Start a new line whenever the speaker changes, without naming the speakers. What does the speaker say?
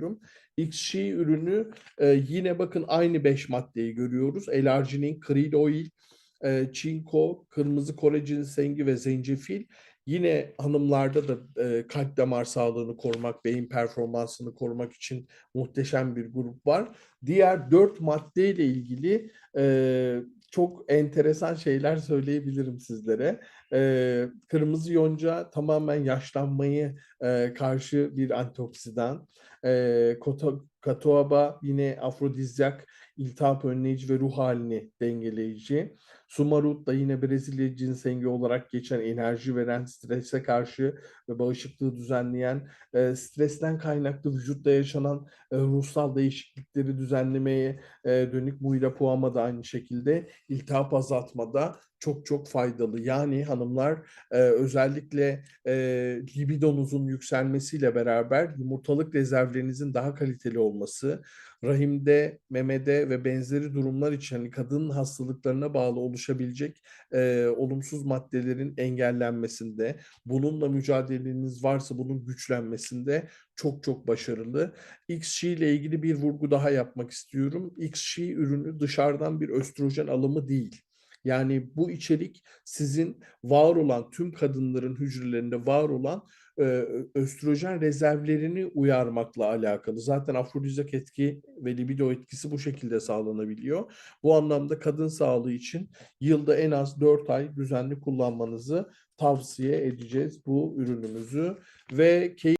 kullanıyorum. XSHE ürünü e, yine bakın aynı 5 maddeyi görüyoruz. L-arginin, krill oil, e, çinko, kırmızı Kore ginseng'i ve zencefil. Yine hanımlarda da e, kalp damar sağlığını korumak, beyin performansını korumak için muhteşem bir grup var. Diğer dört maddeyle ilgili e, çok enteresan şeyler söyleyebilirim sizlere. E, kırmızı yonca tamamen yaşlanmayı e, karşı bir antioksidan. E, katoaba yine afrodizyak, iltihap önleyici ve ruh halini dengeleyici. Sumarut da yine Brezilya ginsengi olarak geçen enerji veren, strese karşı ve bağışıklığı düzenleyen, e, stresten kaynaklı vücutta yaşanan e, ruhsal değişiklikleri düzenlemeye e, dönük Muira Puama da aynı şekilde iltihap azaltmada çok çok faydalı. Yani hanımlar e, özellikle e, libidonuzun yükselmesiyle beraber yumurtalık rezervlerinizin daha kaliteli olması, rahimde, memede ve benzeri durumlar için hani kadın hastalıklarına bağlı oluşabilecek e, olumsuz maddelerin engellenmesinde, bununla mücadeleniz varsa bunun güçlenmesinde çok çok başarılı. XSHE ile ilgili bir vurgu daha yapmak istiyorum. XSHE ürünü dışarıdan bir östrojen alımı değil. Yani bu içerik sizin var olan tüm kadınların hücrelerinde var olan e, östrojen rezervlerini uyarmakla alakalı. Zaten afrodizyak etki ve libido etkisi bu şekilde sağlanabiliyor. Bu anlamda kadın sağlığı için yılda en az 4 ay düzenli kullanmanızı tavsiye edeceğiz bu ürünümüzü ve keyif